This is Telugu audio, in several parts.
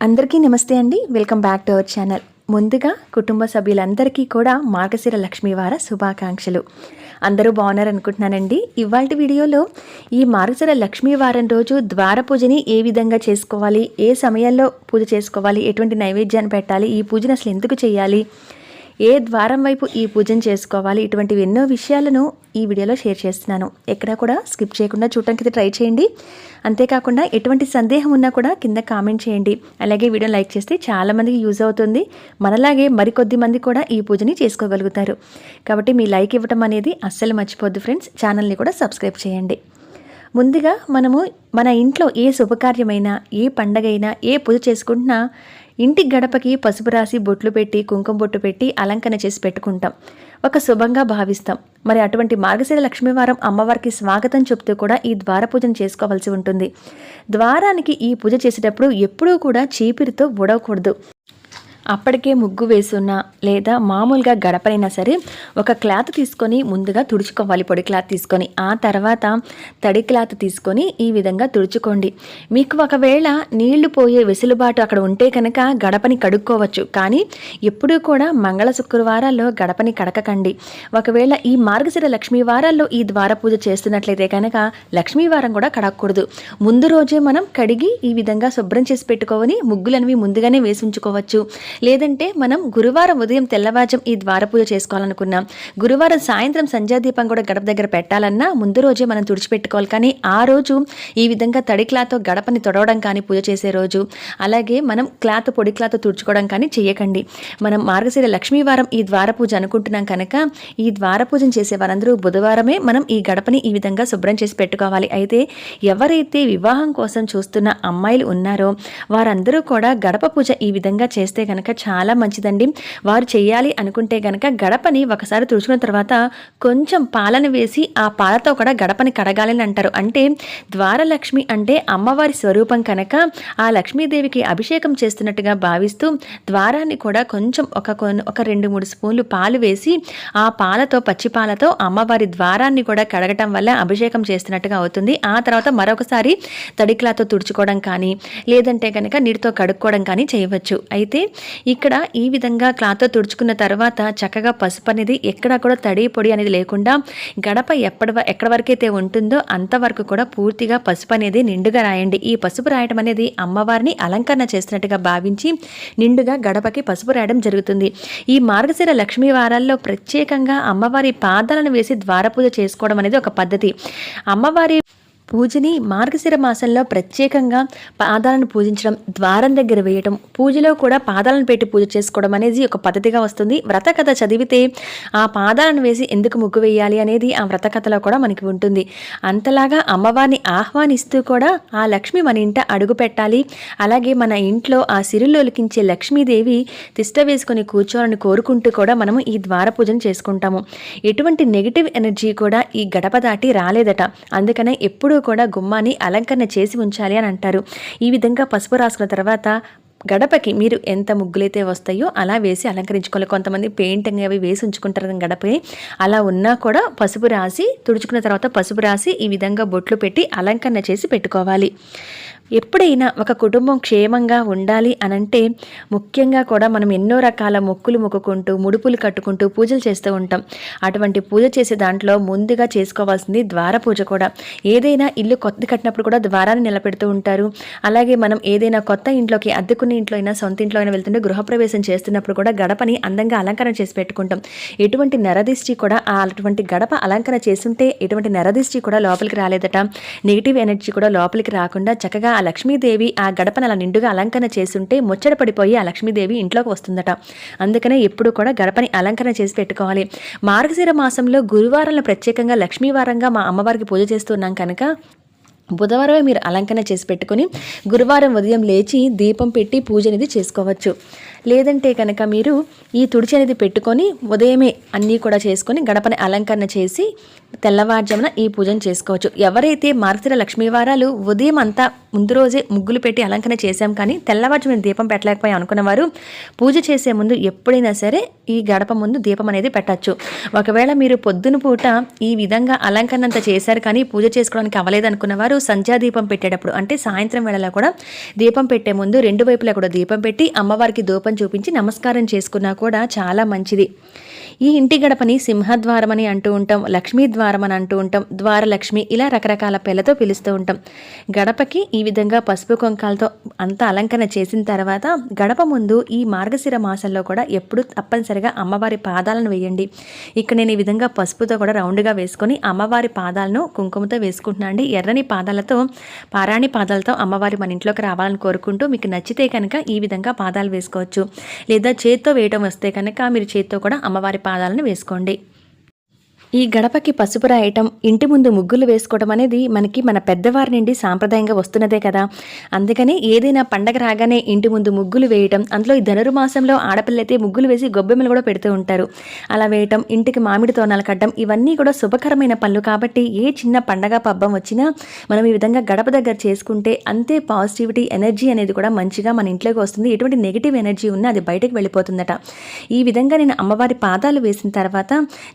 అందరికీ నమస్తే అండి. Welcome back to our channel. ముందుగా కుటుంబ సభ్యులందరికీ కూడా మార్గశిర లక్ష్మీవార శుభాకాంక్షలు. అందరూ బాగున్నారనుకుంటున్నానండి ఇవాళ వీడియోలో ఈ మార్గశిర లక్ష్మీవారం రోజు ద్వార పూజని ఏ విధంగా చేసుకోవాలి? ఏ సమయాల్లో పూజ చేసుకోవాలి? ఎటువంటి నైవేద్యాన్ని పెట్టాలి? ఈ పూజను అసలు ఎందుకు చేయాలి? ఏ ద్వారం వైపు ఈ పూజను చేసుకోవాలి? ఇటువంటివి ఎన్నో విషయాలను ఈ వీడియోలో షేర్ చేస్తున్నాను. ఎక్కడా కూడా స్కిప్ చేయకుండా చూడటానికి ట్రై చేయండి. అంతేకాకుండా ఎటువంటి సందేహం ఉన్నా కూడా కింద కామెంట్ చేయండి. అలాగే వీడియో లైక్ చేస్తే చాలామందికి యూజ్ అవుతుంది. మనలాగే మరికొద్ది మంది కూడా ఈ పూజని చేసుకోగలుగుతారు. కాబట్టి మీ లైక్ ఇవ్వటం అనేది అస్సలు మర్చిపోద్దు ఫ్రెండ్స్. ఛానల్ని కూడా సబ్స్క్రైబ్ చేయండి. ముందుగా మనము మన ఇంట్లో ఏ శుభకార్యమైనా ఏ పండగైనా ఏ పూజ చేసుకుంటున్నా ఇంటి గడపకి పసుపు రాసి బొట్లు పెట్టి కుంకుమ బొట్టు పెట్టి అలంకరణ చేసి పెట్టుకుంటాం. ఒక శుభంగా భావిస్తాం. మరి అటువంటి మార్గశిర లక్ష్మీవారం అమ్మవారికి స్వాగతం చెప్తూ కూడా ఈ ద్వార పూజను చేసుకోవాల్సి ఉంటుంది. ద్వారానికి ఈ పూజ చేసేటప్పుడు ఎప్పుడూ కూడా చీపిరితో ఉడవకూడదు అప్పటికే ముగ్గు వేసున్నా లేదా మామూలుగా గడపనైనా సరే ఒక క్లాత్ తీసుకొని ముందుగా తుడుచుకోవాలి పొడి క్లాత్ తీసుకొని. ఆ తర్వాత తడి క్లాత్ తీసుకొని ఈ విధంగా తుడుచుకోండి. మీకు ఒకవేళ నీళ్ళు పోయే వెసులుబాటు అక్కడ ఉంటే కనుక గడపని కడుక్కోవచ్చు. కానీ ఎప్పుడూ కూడా మంగళ శుక్రవారాల్లో గడపని కడకకండి. ఒకవేళ ఈ మార్గశిర లక్ష్మీ వారాల్లో ఈ ద్వార పూజ చేస్తున్నట్లయితే కనుక లక్ష్మీవారం కూడా కడగకూడదు ముందు రోజే మనం కడిగి ఈ విధంగా శుభ్రం చేసి పెట్టుకోవని ముగ్గులనివి ముందుగానే వేసి ఉంచుకోవచ్చు. లేదంటే మనం గురువారం ఉదయం తెల్లవారుజం ఈ ద్వార పూజ చేసుకోవాలనుకున్నాం. గురువారం సాయంత్రం సంధ్యాదీపం కూడా గడప దగ్గర పెట్టాలన్నా ముందు రోజే మనం తుడిచిపెట్టుకోవాలి. కానీ ఆ రోజు ఈ విధంగా తడి క్లాత్ గడపని తొడవడం కానీ పూజ చేసే రోజు. అలాగే మనం క్లాత్ పొడి క్లాత్ తుడుచుకోవడం కానీ చేయకండి. మనం మార్గశీర లక్ష్మీవారం ఈ ద్వార పూజ అనుకుంటున్నాం కనుక ఈ ద్వార పూజను చేసే వారందరూ బుధవారమే మనం ఈ గడపని ఈ విధంగా శుభ్రం చేసి పెట్టుకోవాలి. అయితే ఎవరైతే వివాహం కోసం చూస్తున్న అమ్మాయిలు ఉన్నారో వారందరూ కూడా గడప పూజ ఈ విధంగా చేస్తే కనుక చాలా మంచిదండి. వారు చేయాలి అనుకుంటే గనక గడపని ఒకసారి తుడుచుకున్న తర్వాత కొంచెం పాలను వేసి ఆ పాలతో కూడా గడపని కడగాలని అంటారు. అంటే ద్వారలక్ష్మి అంటే అమ్మవారి స్వరూపం కనుక ఆ లక్ష్మీదేవికి అభిషేకం చేస్తున్నట్టుగా భావిస్తూ ద్వారాన్ని కూడా కొంచెం ఒక ఒక రెండు మూడు స్పూన్లు పాలు వేసి ఆ పాలతో పచ్చి పాలతో అమ్మవారి ద్వారాన్ని కూడా కడగటం వల్ల అభిషేకం చేస్తున్నట్టుగా అవుతుంది. ఆ తర్వాత మరొకసారి తడిక్లాతో తుడుచుకోవడం కానీ లేదంటే కనుక నీటితో కడుక్కోవడం కానీ చేయవచ్చు. అయితే ఇక్కడ ఈ విధంగా క్లాత్తో తుడుచుకున్న తర్వాత చక్కగా పసుపు అనేది ఎక్కడ కూడా తడి పొడి అనేది లేకుండా గడప ఎప్పటి ఎక్కడ వరకైతే ఉంటుందో అంతవరకు కూడా పూర్తిగా పసుపు అనేది నిండుగా రాయండి. ఈ పసుపు రాయడం అనేది అమ్మవారిని అలంకరణ చేస్తున్నట్టుగా భావించి నిండుగా గడపకి పసుపు రాయడం జరుగుతుంది. ఈ మార్గశిర లక్ష్మీ వారాల్లో ప్రత్యేకంగా అమ్మవారి పాదాలను వేసి ద్వారపూజ చేసుకోవడం అనేది ఒక పద్ధతి. అమ్మవారి పూజని మార్గశిర మాసంలో ప్రత్యేకంగా పాదాలను పూజించడం ద్వారం దగ్గర వేయటం పూజలో కూడా పాదాలను పెట్టి పూజ చేసుకోవడం అనేది ఒక పద్ధతిగా వస్తుంది. వ్రత కథ చదివితే ఆ పాదాలను వేసి ఎందుకు ముగ్గు వేయాలి అనేది ఆ వ్రత కథలో కూడా మనకి ఉంటుంది. అంతలాగా అమ్మవారిని ఆహ్వానిస్తూ కూడా ఆ లక్ష్మి మన ఇంట అడుగు పెట్టాలి. అలాగే మన ఇంట్లో ఆ సిరులోలికించే లక్ష్మీదేవి తిష్ట వేసుకొని కూర్చోవాలని కోరుకుంటూ కూడా మనము ఈ ద్వార పూజను చేసుకుంటాము. ఎటువంటి నెగిటివ్ ఎనర్జీ కూడా ఈ గడప దాటి రాలేదట. అందుకనే ఎప్పుడూ కూడా గుమ్మాన్ని అలంకరణ చేసి ఉంచాలి అని అంటారు. ఈ విధంగా పసుపు రాసుకున్న తర్వాత గడపకి మీరు ఎంత ముగ్గులైతే వస్తాయో అలా వేసి అలంకరించుకోవాలి. కొంతమంది పెయింటింగ్ అవి వేసి ఉంచుకుంటారు గడపకి. అలా ఉన్నా కూడా పసుపు రాసి తుడుచుకున్న తర్వాత పసుపు రాసి ఈ విధంగా బొట్లు పెట్టి అలంకరణ చేసి పెట్టుకోవాలి. ఎప్పుడైనా ఒక కుటుంబం క్షేమంగా ఉండాలి అనంటే ముఖ్యంగా కూడా మనం ఎన్నో రకాల మొక్కులు మొక్కుకుంటూ ముడుపులు కట్టుకుంటూ పూజలు చేస్తూ ఉంటాం. అటువంటి పూజ చేసే దాంట్లో ముందుగా చేసుకోవాల్సింది ద్వార పూజ కూడా. ఏదైనా ఇల్లు కొత్త కట్టినప్పుడు కూడా ద్వారాన్ని నిలబెడుతూ ఉంటారు. అలాగే మనం ఏదైనా కొత్త ఇంట్లోకి అద్దెకున్న ఇంట్లో అయినా సొంత ఇంట్లో అయినా వెళ్తుంటే గృహప్రవేశం చేస్తున్నప్పుడు కూడా గడపని అందంగా అలంకరణ చేసి పెట్టుకుంటాం. ఎటువంటి నరదిష్టి కూడా ఆ అటువంటి గడప అలంకరణ చేస్తుంటే ఎటువంటి నరదిష్టి కూడా లోపలికి రాలేదట. నెగిటివ్ ఎనర్జీ కూడా లోపలికి రాకుండా చక్కగా ఆ లక్ష్మీదేవి ఆ గడపను అలా నిండుగా అలంకరణ చేస్తుంటే ముచ్చట పడిపోయి ఆ లక్ష్మీదేవి ఇంట్లోకి వస్తుందట. అందుకనే ఎప్పుడు కూడా గడపని అలంకరణ చేసి పెట్టుకోవాలి. మార్గశిర మాసంలో గురువారాలను ప్రత్యేకంగా లక్ష్మీవారంగా మా అమ్మవారికి పూజ చేస్తున్నాం కనుక బుధవారమే మీరు అలంకరణ చేసి పెట్టుకొని గురువారం ఉదయం లేచి దీపం పెట్టి పూజ అనేది చేసుకోవచ్చు. లేదంటే కనుక మీరు ఈ తుడిచి అనేది పెట్టుకొని ఉదయమే అన్నీ కూడా చేసుకొని గడపని అలంకరణ చేసి తెల్లవారుజామున ఈ పూజను చేసుకోవచ్చు. ఎవరైతే మార్గశిర లక్ష్మీ వారాలు ఉదయం అంతా ముందు రోజే ముగ్గులు పెట్టి అలంకరణ చేశాం కానీ తెల్లవారుజామున దీపం పెట్టలేకపోయి అనుకున్నవారు పూజ చేసే ముందు ఎప్పుడైనా సరే ఈ గడప ముందు దీపం అనేది పెట్టచ్చు. ఒకవేళ మీరు పొద్దున పూట ఈ విధంగా అలంకరణ అంతా చేశారు కానీ పూజ చేసుకోవడానికి అవ్వలేదనుకున్నవారు అనుకున్న వారు సంధ్యా దీపం పెట్టేటప్పుడు అంటే సాయంత్రం వేళలో కూడా దీపం పెట్టే ముందు రెండు వైపులా కూడా దీపం పెట్టి అమ్మవారికి ధూపం చూపించి నమస్కారం చేసుకున్నా కూడా చాలా మంచిది. ఈ ఇంటి గడపని సింహద్వారం అని అంటూ ఉంటాం లక్ష్మీ ద్వారం అని అంటూ ఉంటాం ద్వారలక్ష్మి ఇలా రకరకాల పేర్లతో పిలుస్తూ ఉంటాం. గడపకి ఈ విధంగా పసుపు కుంకాలతో అంతా అలంకరణ చేసిన తర్వాత గడప ముందు ఈ మార్గశిర మాసంలో కూడా ఎప్పుడు తప్పనిసరిగా అమ్మవారి పాదాలను వేయండి. ఇక్కడ నేను ఈ విధంగా పసుపుతో కూడా రౌండ్గా వేసుకొని అమ్మవారి పాదాలను కుంకుమతో వేసుకుంటున్నాను అండి. ఎర్రని పాదాలతో పారాణి పాదాలతో అమ్మవారి మన ఇంట్లోకి రావాలని కోరుకుంటూ మీకు నచ్చితే కనుక ఈ విధంగా పాదాలు వేసుకోవచ్చు. లేదా చేత్తో వేయటం వస్తే కనుక మీరు చేత్తో కూడా అమ్మవారి పాదాలను వేసుకోండి. ఈ గడపకి పసుపు రాయటం ఇంటి ముందు ముగ్గులు వేసుకోవడం అనేది మనకి మన పెద్దవారి నుండి సాంప్రదాయంగా వస్తున్నదే కదా. అందుకని ఏదైనా పండగ రాగానే ఇంటి ముందు ముగ్గులు వేయటం అందులో ఈ ధనుర్మాసంలో ఆడపిల్లైతే ముగ్గులు వేసి గొబ్బెమ్మలు కూడా పెడుతూ ఉంటారు. అలా వేయటం ఇంటికి మామిడి తోనాలు కట్టడం ఇవన్నీ కూడా శుభకరమైన పనులు కాబట్టి ఏ చిన్న పండగ పబ్బం వచ్చినా మనం ఈ విధంగా గడప దగ్గర చేసుకుంటే అంతే పాజిటివిటీ ఎనర్జీ అనేది కూడా మంచిగా మన ఇంట్లోకి వస్తుంది. ఎటువంటి నెగిటివ్ ఎనర్జీ ఉన్నా అది బయటకు వెళ్ళిపోతుందట. ఈ విధంగా నేను అమ్మవారి పాదాలు వేసిన తర్వాత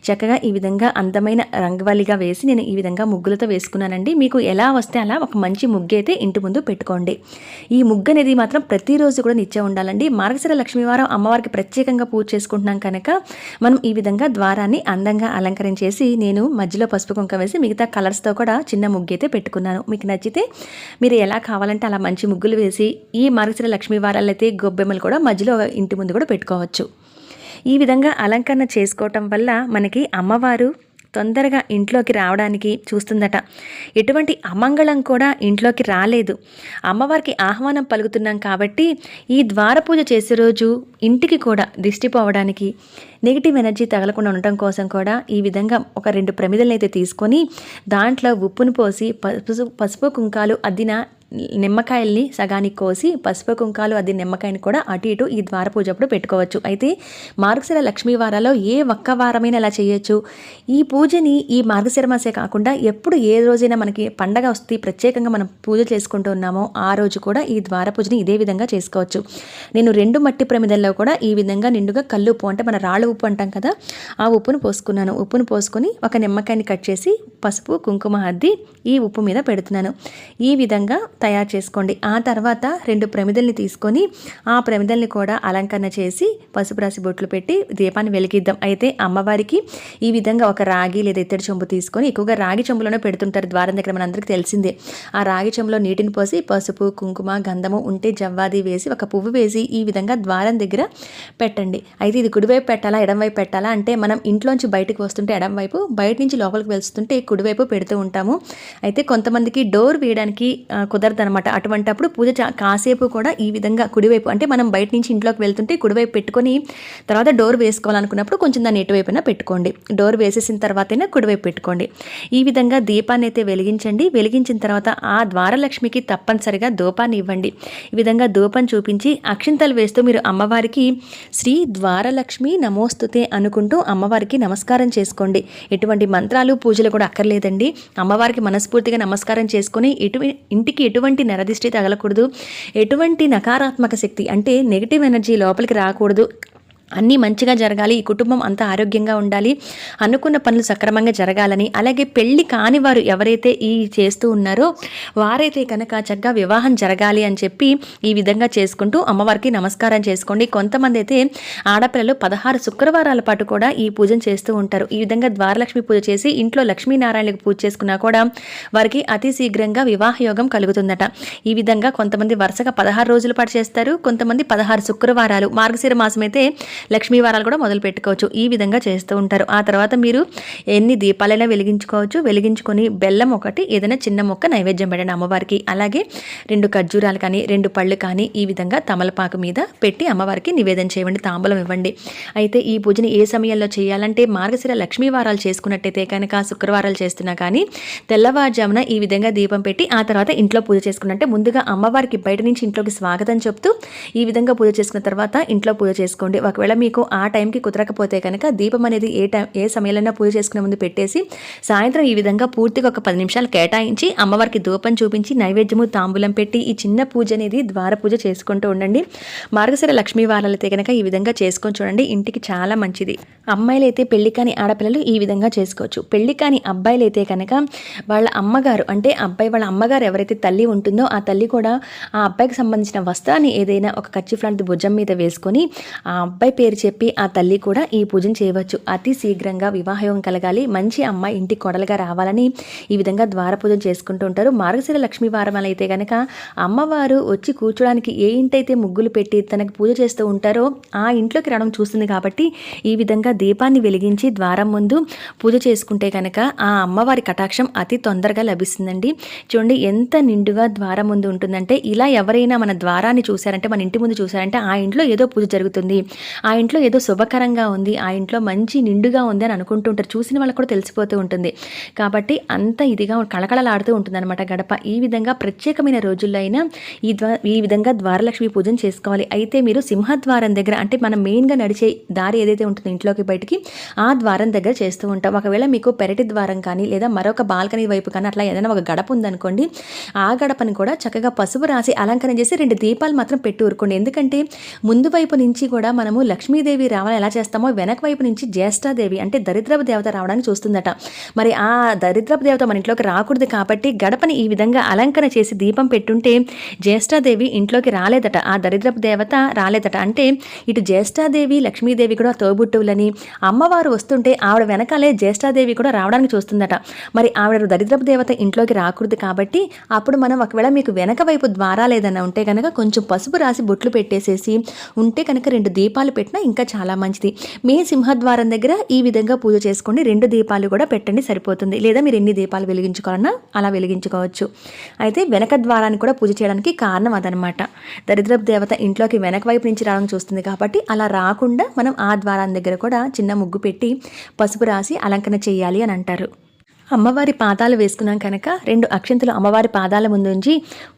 చక్కగా ఈ విధంగా అందమైన రంగవల్లిగా వేసి నేను ఈ విధంగా ముగ్గులతో వేసుకున్నానండి. మీకు ఎలా వస్తే అలా ఒక మంచి ముగ్గు అయితే ఇంటి ముందు పెట్టుకోండి. ఈ ముగ్గు అనేది మాత్రం ప్రతిరోజు కూడా నిత్యం ఉండాలండి. మార్గశిర లక్ష్మీవారం అమ్మవారికి ప్రత్యేకంగా పూజ చేసుకుంటున్నాం కనుక మనం ఈ విధంగా ద్వారాన్ని అందంగా అలంకరించేసి నేను మధ్యలో పసుపు కుంక వేసి మిగతా కలర్స్తో కూడా చిన్న ముగ్గు అయితే పెట్టుకున్నాను. మీకు నచ్చితే మీరు ఎలా కావాలంటే అలా మంచి ముగ్గులు వేసి ఈ మార్గశిర లక్ష్మీవారాలు అయితే గొబ్బెమ్మలు కూడా మధ్యలో ఇంటి ముందు కూడా పెట్టుకోవచ్చు. ఈ విధంగా అలంకరణ చేసుకోవటం వల్ల మనకి అమ్మవారు తొందరగా ఇంట్లోకి రావడానికి చూస్తుందట. ఎటువంటి అమంగళం కూడా ఇంట్లోకి రాలేదు. అమ్మవారికి ఆహ్వానం పలుకుతున్నాం కాబట్టి ఈ ద్వార పూజ చేసే రోజు ఇంటికి కూడా దిష్టి పోవడానికి నెగిటివ్ ఎనర్జీ తగలకుండా ఉండటం కోసం కూడా ఈ విధంగా ఒక రెండు ప్రమిదలను అయితే తీసుకొని దాంట్లో ఉప్పును పోసి పసుపు పసుపు కుంకాలు అద్దిన నిమ్మకాయల్ని సగానికి కోసి పసుపు కుంకాలు అది నిమ్మకాయని కూడా అటు ఇటు ఈ ద్వార పూజ అప్పుడు పెట్టుకోవచ్చు. అయితే మార్గశిర లక్ష్మీ వారాల్లో ఏ ఒక్క వారమైనా ఇలా చేయొచ్చు. ఈ పూజని ఈ మార్గశిర మాసే కాకుండా ఎప్పుడు ఏ రోజైనా మనకి పండగ వస్తే ప్రత్యేకంగా మనం పూజ చేసుకుంటూ ఉన్నామో ఆ రోజు కూడా ఈ ద్వార పూజని ఇదే విధంగా చేసుకోవచ్చు. నేను రెండు మట్టి ప్రమిదల్లో కూడా ఈ విధంగా నిండుగా కళ్ళు ఉప్పు అంటే మన రాళ్ళు ఉప్పు అంటాం కదా ఆ ఉప్పును పోసుకున్నాను. ఉప్పును పోసుకొని ఒక నిమ్మకాయని కట్ చేసి పసుపు కుంకుమ అద్ది ఈ ఉప్పు మీద పెడుతున్నాను. ఈ విధంగా తయారు చేసుకోండి. ఆ తర్వాత రెండు ప్రమిదల్ని తీసుకొని ఆ ప్రమిదల్ని కూడా అలంకరణ చేసి పసుపు రాసి బొట్లు పెట్టి దీపాన్ని వెలిగిద్దాం. అయితే అమ్మవారికి ఈ విధంగా ఒక రాగి లేదా ఇత్తడి చెంబు తీసుకొని ఎక్కువగా రాగి చెంబులోనే పెడుతుంటారు. ద్వారం దగ్గర మనందరికీ తెలిసిందే. ఆ రాగి చెంబులో నీటిని పోసి పసుపు కుంకుమ గంధము ఉంటే జవ్వాది వేసి ఒక పువ్వు వేసి ఈ విధంగా ద్వారం దగ్గర పెట్టండి. అయితే ఇది కుడివైపు పెట్టాలా ఎడంవైపు పెట్టాలా? అంటే మనం ఇంట్లోంచి బయటకు వస్తుంటే ఎడంవైపు బయట నుంచి లోపలికి వెళ్తుంటే కుడివైపు పెడుతూ ఉంటాము. అయితే కొంతమందికి డోర్ వేయడానికి కుదర కుదరదనమాట అటువంటప్పుడు పూజ కాసేపు కూడా ఈ విధంగా కుడివైపు అంటే మనం బయట నుంచి ఇంట్లోకి వెళ్తుంటే కుడివైపు పెట్టుకొని తర్వాత డోర్ వేసుకోవాలనుకున్నప్పుడు కొంచెం దాన్ని ఎటువైపున పెట్టుకోండి. డోర్ వేసేసిన తర్వాతైనా కుడివైపు పెట్టుకోండి. ఈ విధంగా దీపాన్ని అయితే వెలిగించండి. వెలిగించిన తర్వాత ఆ ద్వారలక్ష్మికి తప్పనిసరిగా ధూపాన్ని ఇవ్వండి. ఈ విధంగా ధూపం చూపించి అక్షింతలు వేస్తూ మీరు అమ్మవారికి శ్రీ ద్వారలక్ష్మి నమోస్తుతే అనుకుంటూ అమ్మవారికి నమస్కారం చేసుకోండి. ఎటువంటి మంత్రాలు పూజలు కూడా అక్కర్లేదండి. అమ్మవారికి మనస్ఫూర్తిగా నమస్కారం చేసుకొని ఇటు ఇంటికి ఎటువంటి నరదిష్టి తగలకూడదు. ఎటువంటి నకారాత్మక శక్తి అంటే నెగిటివ్ ఎనర్జీ లోపలికి రాకూడదు. అన్నీ మంచిగా జరగాలి ఈ కుటుంబం అంతా ఆరోగ్యంగా ఉండాలి అనుకున్న పనులు సక్రమంగా జరగాలని అలాగే పెళ్ళి కాని వారు ఎవరైతే ఈ చేస్తూ ఉన్నారో వారైతే కనుక చక్కగా వివాహం జరగాలి అని చెప్పి ఈ విధంగా చేసుకుంటూ అమ్మవారికి నమస్కారం చేసుకోండి. కొంతమంది అయితే ఆడపిల్లలు పదహారు శుక్రవారాల పాటు కూడా ఈ పూజను చేస్తూ ఉంటారు. ఈ విధంగా ద్వారలక్ష్మి పూజ చేసి ఇంట్లో లక్ష్మీనారాయణకు పూజ చేసుకున్నా కూడా వారికి అతి శీఘ్రంగా వివాహ యోగం కలుగుతుందట. ఈ విధంగా కొంతమంది వరుసగా పదహారు రోజుల పాటు చేస్తారు కొంతమంది పదహారు శుక్రవారాలు. మార్గశిర మాసం అయితే లక్ష్మీ వారాలు కూడా మొదలు పెట్టుకోవచ్చు. ఈ విధంగా చేస్తూ ఉంటారు. ఆ తర్వాత మీరు ఎన్ని దీపాలైనా వెలిగించుకోవచ్చు. వెలిగించుకొని బెల్లం ఒకటి ఏదైనా చిన్న మొక్క నైవేద్యం పెట్టండి అమ్మవారికి. అలాగే రెండు ఖర్జూరాలు కానీ రెండు పళ్ళు కానీ ఈ విధంగా తమలపాకు మీద పెట్టి అమ్మవారికి నివేదన చేయండి. తాంబూలం ఇవ్వండి. అయితే ఈ పూజని ఏ సమయంలో చేయాలంటే మార్గశిర లక్ష్మీ వారాలు చేసుకున్నట్టయితే కనుక శుక్రవారాలు చేస్తున్నా కానీ తెల్లవారుజామున ఈ విధంగా దీపం పెట్టి ఆ తర్వాత ఇంట్లో పూజ చేసుకున్నట్టే ముందుగా అమ్మవారికి బయట నుంచి ఇంట్లోకి స్వాగతం చెప్తూ ఈ విధంగా పూజ చేసుకున్న తర్వాత ఇంట్లో పూజ చేసుకోండి. ఒకవేళ మీకు ఆ టైంకి కుదరకపోతే కనుక దీపం అనేది ఏ టైం ఏ సమయంలో పూజ చేసుకునే ముందు పెట్టేసి సాయంత్రం ఈ విధంగా పూర్తిగా ఒక పది నిమిషాలు కేటాయించి అమ్మవారికి ధూపం చూపించి నైవేద్యము తాంబూలం పెట్టి ఈ చిన్న పూజ అనేది ద్వార పూజ చేసుకుంటూ ఉండండి. మార్గశిర లక్ష్మీ వారాలైతే కనుక ఈ విధంగా చేసుకొని చూడండి. ఇంటికి చాలా మంచిది. అమ్మాయిలు అయితే పెళ్ళి కాని ఆడపిల్లలు ఈ విధంగా చేసుకోవచ్చు. పెళ్ళి కాని అబ్బాయిలు అయితే కనుక వాళ్ళ అమ్మగారు అంటే అబ్బాయి వాళ్ళ అమ్మగారు ఎవరైతే తల్లి ఉంటుందో ఆ తల్లి కూడా ఆ అబ్బాయికి సంబంధించిన వస్త్రాన్ని ఏదైనా ఒక కచ్చిఫ్ లాంటి భుజం మీద వేసుకొని ఆ అబ్బాయి పేరు చెప్పి ఆ తల్లి కూడా ఈ పూజను చేయవచ్చు. అతి శీఘ్రంగా వివాహయోగం కలగాలి. మంచి అమ్మాయి ఇంటి కొడలుగా రావాలని ఈ విధంగా ద్వార పూజ చేసుకుంటూ ఉంటారు. మార్గశిర లక్ష్మీ వారం అయితే కనుక అమ్మవారు వచ్చి కూర్చోడానికి ఏ ఇంటైతే ముగ్గులు పెట్టి తనకి పూజ చేస్తూ ఉంటారో ఆ ఇంట్లోకి రావడం చూస్తుంది కాబట్టి ఈ విధంగా దీపాన్ని వెలిగించి ద్వారం ముందు పూజ చేసుకుంటే కనుక ఆ అమ్మవారి కటాక్షం అతి తొందరగా లభిస్తుందండి. చూడండి ఎంత నిండుగా ద్వారం ముందు ఉంటుందంటే ఇలా ఎవరైనా మన ద్వారాన్ని చూశారంటే మన ఇంటి ముందు చూశారంటే ఆ ఇంట్లో ఏదో పూజ జరుగుతుంది. ఆ ఇంట్లో ఏదో శుభకరంగా ఉంది ఆ ఇంట్లో మంచి నిండుగా ఉంది అని అనుకుంటుంటారు. చూసిన వాళ్ళకి కూడా తెలిసిపోతూ ఉంటుంది. కాబట్టి అంత ఇదిగా కళకళలాడుతూ ఉంటుంది అనమాట గడప. ఈ విధంగా ప్రత్యేకమైన రోజుల్లో అయినా ఈ ఈ విధంగా ద్వారలక్ష్మి పూజను చేసుకోవాలి. అయితే మీరు సింహద్వారం దగ్గర అంటే మనం మెయిన్గా నడిచే దారి ఏదైతే ఉంటుందో ఇంట్లోకి బయటికి ఆ ద్వారం దగ్గర చేస్తూ ఉంటాం. ఒకవేళ మీకు పెరటి ద్వారం కానీ లేదా మరొక బాల్కనీ వైపు కానీ అట్లా ఏదైనా ఒక గడప ఉందనుకోండి ఆ గడపని కూడా చక్కగా పసుపు రాసి అలంకరణ చేసి రెండు దీపాలు మాత్రం పెట్టి ఊరుకోండి. ఎందుకంటే ముందు వైపు నుంచి కూడా మనము లక్ష్మీదేవి రావాలని ఎలా చేస్తామో వెనక వైపు నుంచి జ్యేష్ఠాదేవి అంటే దరిద్రపు దేవత రావడానికి చూస్తుందట. మరి ఆ దరిద్రపు దేవత మన ఇంట్లోకి రాకూడదు కాబట్టి గడపని ఈ విధంగా అలంకరణ చేసి దీపం పెట్టుంటే జ్యేష్ఠాదేవి ఇంట్లోకి రాలేదట. ఆ దరిద్రపు దేవత రాలేదట. అంటే ఇటు జ్యేష్ఠాదేవి లక్ష్మీదేవి కూడా తోబుట్టువులని అమ్మవారు వస్తుంటే ఆవిడ వెనకాలే జ్యేష్ఠాదేవి కూడా రావడానికి చూస్తుందట. మరి ఆవిడ దరిద్రపు దేవత ఇంట్లోకి రాకూడదు కాబట్టి అప్పుడు మనం ఒకవేళ మీకు వెనక వైపు ద్వారా లేదన్నా ఉంటే కనుక కొంచెం పసుపు రాసి బొట్లు పెట్టేసేసి ఉంటే కనుక రెండు దీపాలు పెట్టినా ఇంకా చాలా మంచిది. మీ సింహద్వారం దగ్గర ఈ విధంగా పూజ చేసుకోండి. రెండు దీపాలు కూడా పెట్టండి సరిపోతుంది. లేదా మీరు ఎన్ని దీపాలు వెలిగించుకోవాలన్నా అలా వెలిగించుకోవచ్చు. అయితే వెనక ద్వారాన్ని కూడా పూజ చేయడానికి కారణం అదనమాట దరిద్రపు దేవత ఇంట్లోకి వెనక వైపు నుంచి రావడం చూస్తుంది కాబట్టి అలా రాకుండా మనం ఆ ద్వారం దగ్గర కూడా చిన్న ముగ్గు పెట్టి పసుపు రాసి అలంకరణ చేయాలి అని అంటారు. అమ్మవారి పాదాలు వేసుకున్నాం కనుక రెండు అక్షంతులు అమ్మవారి పాదాల ముందుంచి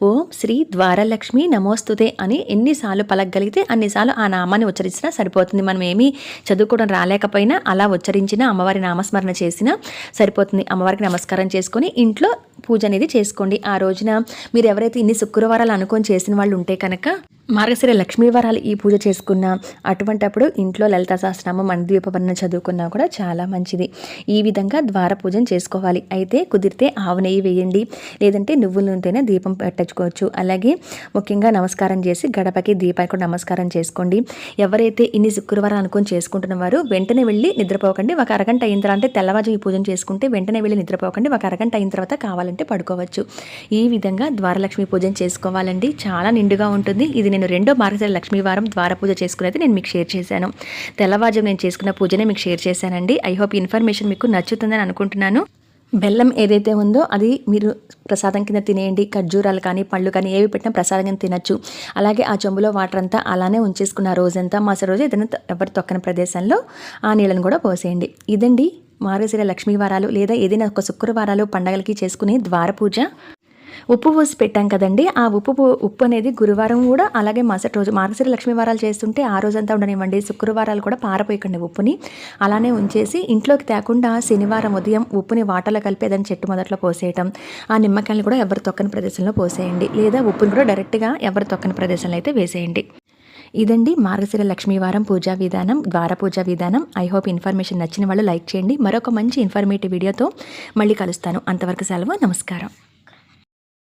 ఓం శ్రీ ద్వారలక్ష్మి నమోస్తుతే అని ఎన్నిసార్లు పలకగలిగితే అన్నిసార్లు ఆ నామాన్ని ఉచ్చరించినా సరిపోతుంది. మనం ఏమీ చదువుకోవడం రాలేకపోయినా అలా ఉచ్చరించిన అమ్మవారి నామస్మరణ చేసినా సరిపోతుంది. అమ్మవారికి నమస్కారం చేసుకొని ఇంట్లో పూజ అనేది చేసుకోండి. ఆ రోజున మీరు ఎవరైతే ఇన్ని శుక్రవారాలు అనుకొని చేసిన వాళ్ళు ఉంటే కనుక మార్గశిర లక్ష్మీవారాలు ఈ పూజ చేసుకున్నా అటువంటప్పుడు ఇంట్లో లలిత సహస్రనామం మందీపవర్ణ చదువుకున్నా కూడా చాలా మంచిది. ఈ విధంగా ద్వార పూజను చేసుకోవాలి. అయితే కుదిరితే ఆవు నెయ్యి వేయండి. లేదంటే నువ్వుల నూనెతోనే దీపం పెట్టచ్చుకోవచ్చు. అలాగే ముఖ్యంగా నమస్కారం చేసి గడపకి దీపానికి నమస్కారం చేసుకోండి. ఎవరైతే ఇన్ని శుక్రవారం అనుకుని చేసుకుంటున్న వారు వెంటనే వెళ్ళి నిద్రపోకండి. ఒక అరగంట అయిన తర్వాత అంటే తెల్లవారు ఈ పూజను చేసుకుంటే వెంటనే వెళ్ళి నిద్రపోకండి. ఒక అరగంట అయిన తర్వాత కావాలంటే పడుకోవచ్చు. ఈ విధంగా ద్వారలక్ష్మి పూజను చేసుకోవాలండి. చాలా నిండుగా ఉంటుంది. ఇది నేను రెండో మార్గశిర లక్ష్మీవారం ద్వార పూజ చేసుకునేది నేను మీకు షేర్ చేశాను. తెల్లవారుజాము నేను చేసుకున్న పూజనే మీకు షేర్ చేశానండి. ఐ హోప్ ఇన్ఫర్మేషన్ మీకు నచ్చుతుందని అనుకుంటున్నాను. బెల్లం ఏదైతే ఉందో అది మీరు ప్రసాదం కింద తినేయండి. ఖర్జూరాలు కానీ పళ్ళు కానీ ఏవి పెట్టినా ప్రసాదం కింద తినచ్చు. అలాగే ఆ చెంబులో వాటర్ అంతా అలానే ఉంచేసుకున్న రోజంతా మాస రోజు ఏదైనా ఎవరు తొక్కని ప్రదేశంలో ఆ నీళ్ళను కూడా పోసేయండి. ఇదండి మార్గశిర లక్ష్మీవారాలు లేదా ఏదైనా ఒక శుక్రవారాలు పండగలకి చేసుకునే ద్వార పూజ. ఉప్పు పోసి పెట్టాం కదండి. ఆ ఉప్పు ఉప్పు అనేది గురువారం కూడా అలాగే మరుసటి రోజు మార్గశిర లక్ష్మీ వారాలు చేస్తుంటే ఆ రోజంతా ఉండనివ్వండి. శుక్రవారాలు కూడా పారపోయకండి ఉప్పుని. అలానే ఉంచేసి ఇంట్లోకి తేకుండా శనివారం ఉదయం ఉప్పుని వాటర్లో కలిపేదని చెట్టు మొదట్లో పోసేయటం ఆ నిమ్మకాయలు కూడా ఎవరు తొక్కని ప్రదేశంలో పోసేయండి. లేదా ఉప్పుని కూడా డైరెక్ట్గా ఎవరు తొక్కని ప్రదేశంలో అయితే వేసేయండి. ఇదండి మార్గశిర లక్ష్మీవారం పూజా విధానం ద్వార పూజా విధానం. ఐ హోప్ ఇన్ఫర్మేషన్ నచ్చిన వాళ్ళు లైక్ చేయండి. మరొక మంచి ఇన్ఫర్మేటివ్ వీడియోతో మళ్ళీ కలుస్తాను. అంతవరకు సెలవు నమస్కారం.